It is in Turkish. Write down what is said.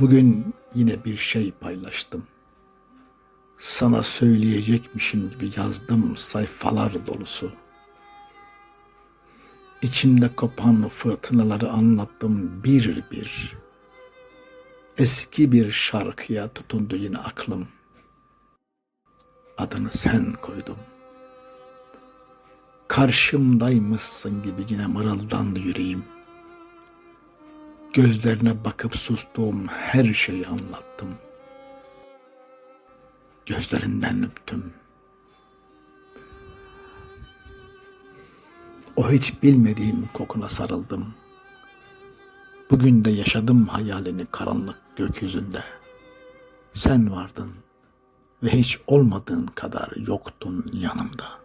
Bugün yine bir şey paylaştım. Sana söyleyecekmişim gibi yazdım sayfalar dolusu. İçimde kopan fırtınaları anlattım bir bir. Eski bir şarkıya tutundu yine aklım. Adını sen koydum. Karşımdaymışsın gibi yine mırıldandı yüreğim. Gözlerine bakıp sustuğum her şeyi anlattım. Gözlerinden öptüm. O hiç bilmediğim kokuna sarıldım. Bugün de yaşadım hayalini karanlık gökyüzünde. Sen vardın ve hiç olmadığın kadar yoktun yanımda.''